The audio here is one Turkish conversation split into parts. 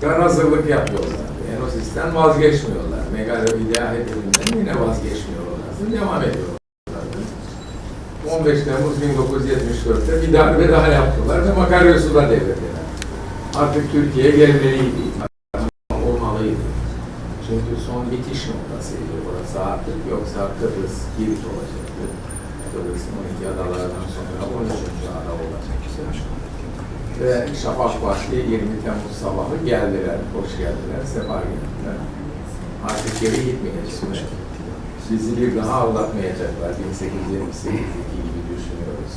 Gar hazırlık yapıyorlar. Enosis'ten vazgeçmiyorlar. Megalovidya hedefinden yine vazgeçmiyorlar. Devam ediyorlar. 15 Temmuz 1974'te bir darbe daha yaptılar ve Makaryos'u da devirdiler. Artık Türkiye gelmeliydi. Olmalıydı. Çünkü son bitiş noktasıydı burası artık. Yoksa Kıbrıs Girit olacaktı. Kıbrıs'ın 12 adalardan sonra 13. ada olacaktı. Ve Şafak Vakti 20 Temmuz sabahı geldiler, hoş geldiler, sefa geldiler. Artık geri gitmeyeceğiz. Bizi daha aldatmayacaklar 1828'deki gibi düşünüyoruz.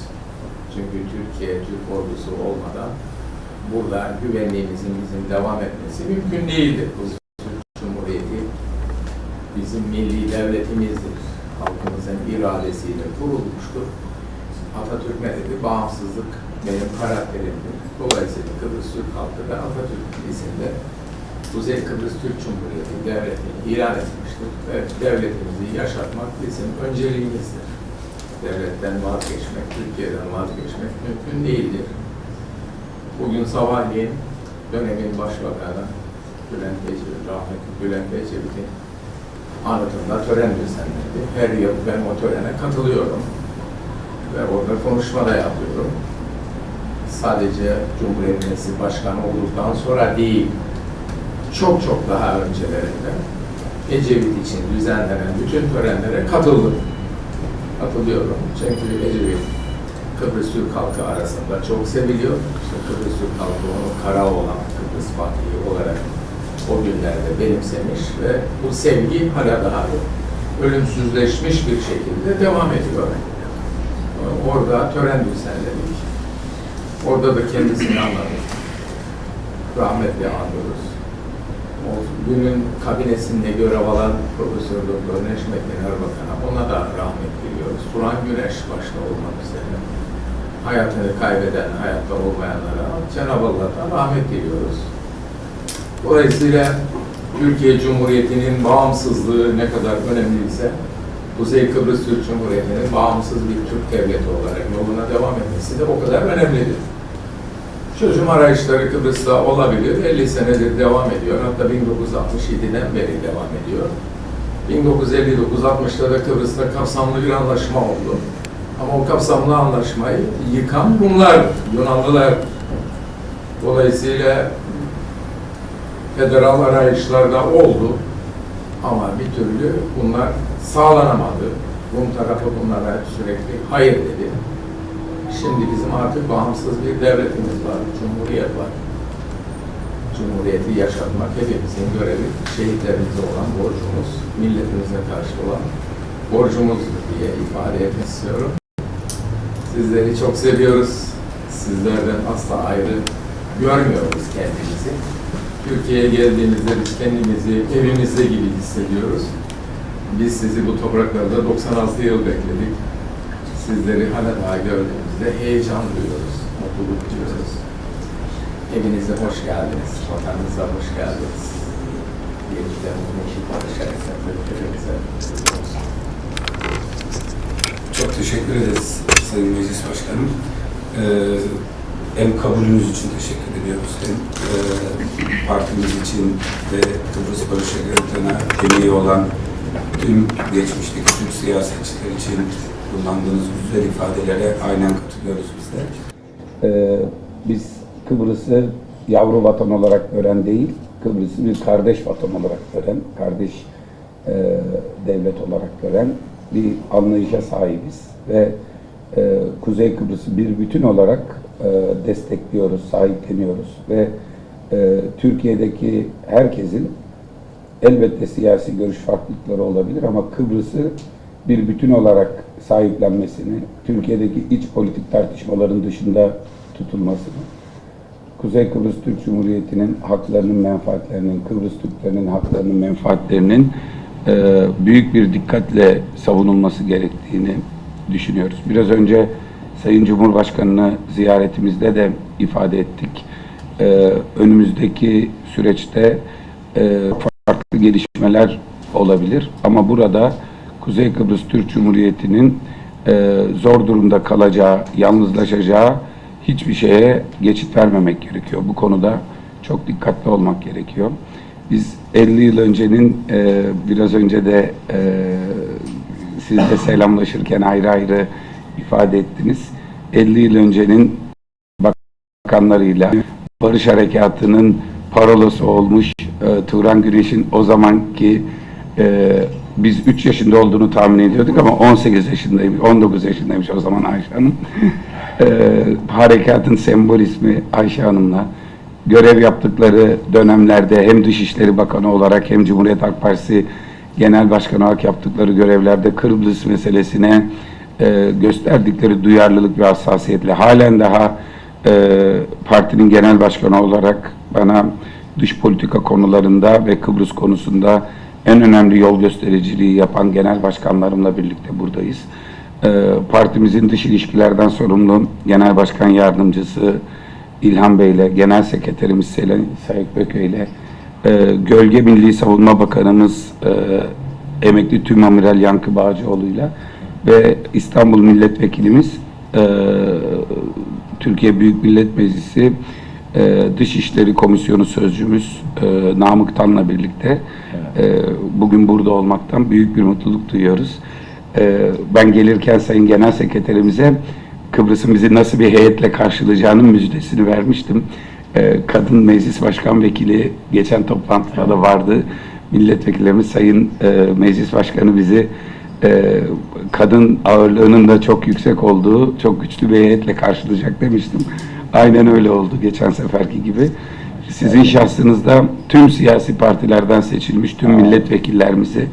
Çünkü Türkiye, Türk ordusu olmadan burada güvenliğimizin bizim devam etmesi mümkün değildir. Bu Cumhuriyeti bizim milli devletimizdir. Halkımızın iradesiyle kurulmuştur. Atatürk ne dedi? Bağımsızlık benim karakterimdir. Dolayısıyla Kıbrıs Türk halkı da Atatürk isimde Kuzey Kıbrıs Türk Cumhuriyeti devletini ilan etmiştir. Ve devletimizi yaşatmak bizim önceliğimizdir. Devletten vazgeçmek, Türkiye'den vazgeçmek mümkün değildir. Bugün sabahleyin dönemin başbakanı Bülent Ecevit, rahmetli Bülent Ecevit'in anıtında tören düzenlendi. Her yıl ben o törene katılıyorum ve orada konuşma da yapıyorum. Sadece Cumhuriyet Meclisi Başkanı olduktan sonra değil, çok çok daha öncelerinde Ecevit için düzenlenen bütün törenlere katıldım. Katılıyorum. Çünkü Ecevit Kıbrıs Türk halkı arasında çok seviliyor. İşte Kıbrıs Türk halkı onu kara olan Kıbrıs Fatihi olarak o günlerde benimsemiş ve bu sevgi hala daha ölümsüzleşmiş bir şekilde devam ediyor. Orada tören düzenledik. Orada da kendisini anladık. Rahmetle anlıyoruz. O günün kabinesinde görev alan Profesör Doktor Neşmettin Erbakan'a ona da rahmet diliyoruz. Turan Güneş başta olmak üzere hayatını kaybeden, hayatta olmayanlara Cenab-ı Allah'tan rahmet diliyoruz. Dolayısıyla Türkiye Cumhuriyeti'nin bağımsızlığı ne kadar önemliyse Kuzey Kıbrıs Türk Cumhuriyeti'nin bağımsız bir Türk devleti olarak yoluna devam etmesi de o kadar önemlidir. Çözüm arayışları Kıbrıs'ta olabilir. 50 senedir devam ediyor. Hatta 1967'den beri devam ediyor. 1959-60'da da Kıbrıs'ta kapsamlı bir anlaşma oldu. Ama o kapsamlı anlaşmayı yıkan bunlar, Yunanlılar. Dolayısıyla federal arayışlarda oldu. Ama bir türlü bunlar sağlanamadı. Rum tarafı bunlara sürekli hayır dedi. Şimdi bizim artık bağımsız bir devletimiz var, cumhuriyet var. Cumhuriyeti yaşatmak hepimizin görevi, şehitlerimize olan borcumuz, milletimize karşı olan borcumuzdur diye ifade etmek istiyorum. Sizleri çok seviyoruz. Sizlerden asla ayrı görmüyoruz kendimizi. Türkiye'ye geldiğimizde biz kendimizi evimizde gibi hissediyoruz. Biz sizi bu topraklarda 96 yıl bekledik. Sizleri hala daha gördüğümüzde heyecan duyuyoruz, mutluluk duyuyoruz. Evinize hoş geldiniz, vatanınıza hoş geldiniz. Yeniden mutlu barışarak hepimize. Çok teşekkür ederiz Sayın Meclis Başkanım. Ee, hem kabulünüz için teşekkür ediyoruz hem e, partimiz için ve Kıbrıs Barış Harekatı'na emeği olan tüm geçmişteki Türk siyasetçiler için kullandığınız güzel ifadelere aynen katılıyoruz biz de. Ee, biz Kıbrıs'ı yavru vatan olarak gören değil, Kıbrıs'ı bir kardeş vatan olarak gören, kardeş e, devlet olarak gören bir anlayışa sahibiz ve e, Kuzey Kıbrıs'ı bir bütün olarak e, destekliyoruz, sahipleniyoruz ve e, Türkiye'deki herkesin elbette siyasi görüş farklılıkları olabilir ama Kıbrıs'ı bir bütün olarak sahiplenmesini, Türkiye'deki iç politik tartışmaların dışında tutulmasını, Kuzey Kıbrıs Türk Cumhuriyeti'nin haklarının, menfaatlerinin, Kıbrıs Türklerinin haklarının, menfaatlerinin e, büyük bir dikkatle savunulması gerektiğini düşünüyoruz. Biraz önce Sayın Cumhurbaşkanı'nı ziyaretimizde de ifade ettik. E, önümüzdeki süreçte e, farklı gelişmeler olabilir ama burada Kuzey Kıbrıs Türk Cumhuriyeti'nin e, zor durumda kalacağı, yalnızlaşacağı hiçbir şeye geçit vermemek gerekiyor. Bu konuda çok dikkatli olmak gerekiyor. Biz 50 yıl öncenin e, biraz önce de e, sizle selamlaşırken ayrı ayrı ifade ettiniz. 50 yıl öncenin bakanlarıyla Barış Harekatı'nın parolası olmuş e, Turan Güneş'in o zamanki e, biz 3 yaşında olduğunu tahmin ediyorduk ama 18 yaşındaymış, 19 yaşındaymış o zaman Ayşe Hanım. E, harekatın sembol ismi Ayşe Hanım'la görev yaptıkları dönemlerde hem Dışişleri Bakanı olarak hem Cumhuriyet Halk Partisi Genel Başkanı olarak yaptıkları görevlerde Kıbrıs meselesine e, gösterdikleri duyarlılık ve hassasiyetle halen daha e, partinin genel başkanı olarak bana dış politika konularında ve Kıbrıs konusunda en önemli yol göstericiliği yapan genel başkanlarımla birlikte buradayız. E, partimizin dış ilişkilerden sorumlu genel başkan yardımcısı İlhan Bey ile, genel sekreterimiz Selen Sayık Böke ile, e, Gölge Milli Savunma Bakanımız e, emekli Tüm Amiral Yankı Bağcıoğlu ile ve İstanbul Milletvekilimiz e, Türkiye Büyük Millet Meclisi e, Dışişleri Komisyonu Sözcümüz e, Namık Tan'la birlikte e, bugün burada olmaktan büyük bir mutluluk duyuyoruz. E, ben gelirken Sayın Genel Sekreterimize Kıbrıs'ın bizi nasıl bir heyetle karşılayacağının müjdesini vermiştim. E, Kadın Meclis Başkan Vekili geçen toplantıda da vardı. Milletvekillerimiz Sayın e, Meclis Başkanı bizi e, kadın ağırlığının da çok yüksek olduğu çok güçlü bir heyetle karşılayacak demiştim. Aynen öyle oldu geçen seferki gibi. Sizin şahsınızda tüm siyasi partilerden seçilmiş tüm milletvekillerimizi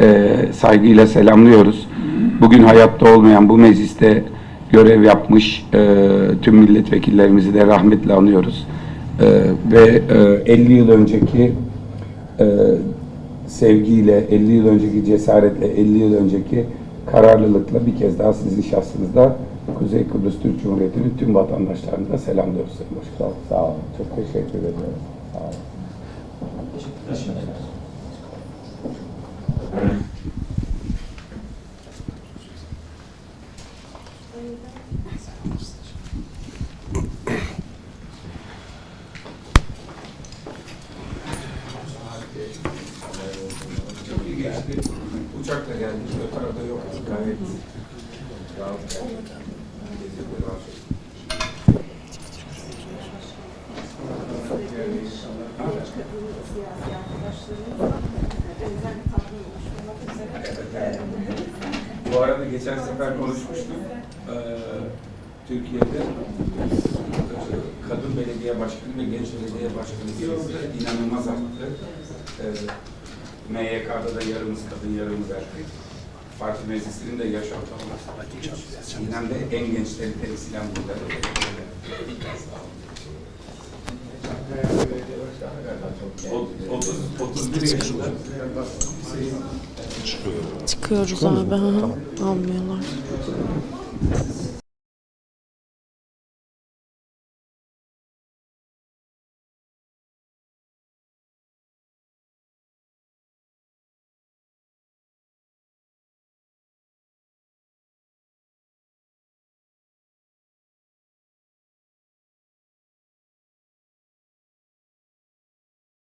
e, saygıyla selamlıyoruz. Bugün hayatta olmayan bu mecliste görev yapmış e, tüm milletvekillerimizi de rahmetle anıyoruz. E, ve e, 50 yıl önceki e, sevgiyle, 50 yıl önceki cesaretle, 50 yıl önceki kararlılıkla bir kez daha sizin şahsınızda Kuzey Kıbrıs Türk Cumhuriyeti'nin tüm vatandaşlarını da selamlıyoruz Sayın Başkan. Sağ olun. Çok teşekkür ederim. Sağ olun. Çok Gayet rahat. Bu arada geçen sefer konuşmuştuk. Ee, Türkiye'de e, kadın belediye başkanı ve genç belediye başkanı sayısı inanılmaz arttı. Ee, MYK'da da yarımız kadın, yarımız erkek. Parti meclisinin de yaş ortalaması. Sinem'de en gençleri temsilen burada. O- 30, 31 yaşında. Çıkıyoruz abi. Ha. Almıyorlar.